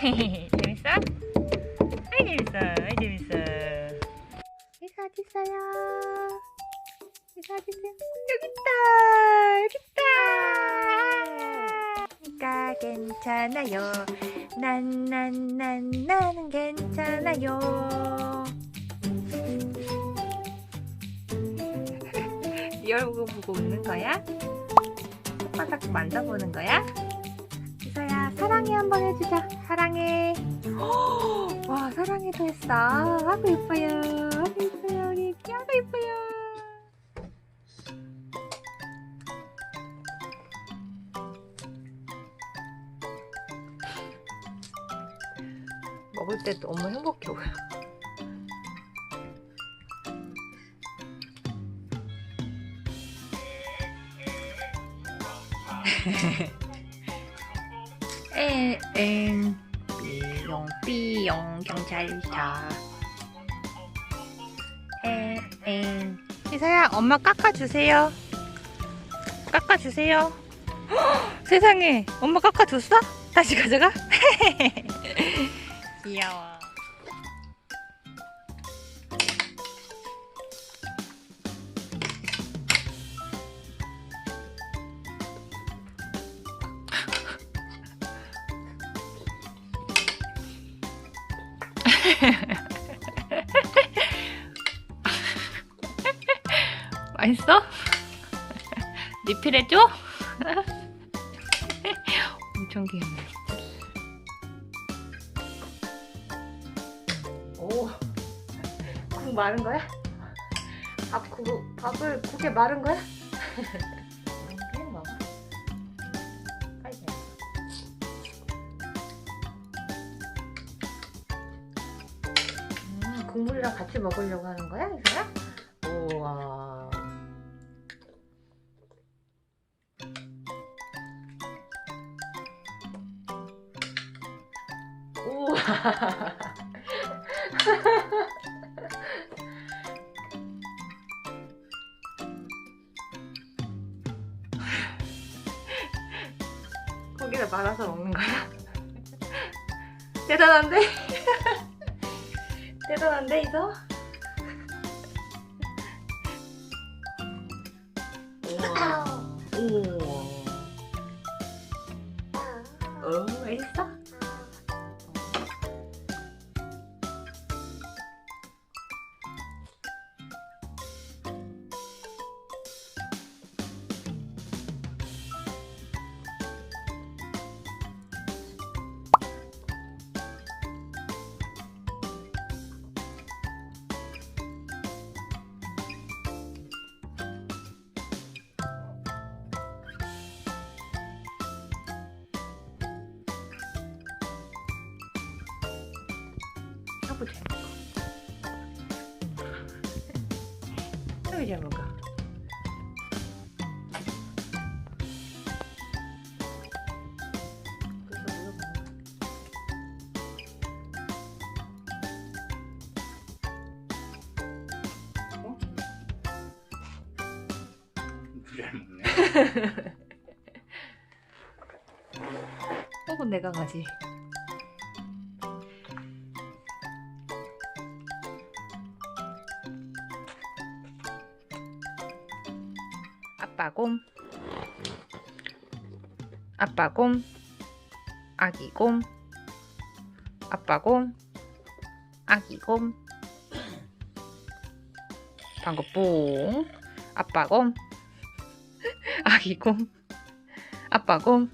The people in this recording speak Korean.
재밌어? 아이 재밌어 아이 재밌어 이사 어딨어요? 이사 어딨어요? 여기 있다 여기 있다 니가 괜찮아요 난 난 난 나는 괜찮아요 네 얼굴 보고 웃는 거야? 손바닥 만져보는 거야? 이서야 사랑해 한번 해주자. 사랑해. 와 사랑해도 했어. 아구 예뻐요. 아구 예뻐요. 우리 아구 예뻐요. 먹을 때 너무 행복해 보여 에엥 삐용 삐용 경찰차 에엥 이사야 엄마 깎아주세요. 깎아주세요. 헉, 세상에 엄마 깎아줬어? 다시 가져가? 귀여워 맛있어? 리필해줘? 엄청 귀엽네. 오, 국 마른 거야? 밥 국, 밥을 국에 마른 거야? 그냥 먹어. 음, 국물이랑 같이 먹으려고 하는 거야, 이서야? 우와. 고기를 말아서 먹는 거야? 대단한데? 대단한데, 이서? 하고 잘 먹어. 하고 잘 먹어. 잘 먹네. 혹은 내가 가지. 아빠 곰. 아빠 곰. 아기 곰. 아빠 곰. 아기 곰. 방구 뿡. 아빠 곰. 아기 곰. 아빠 곰.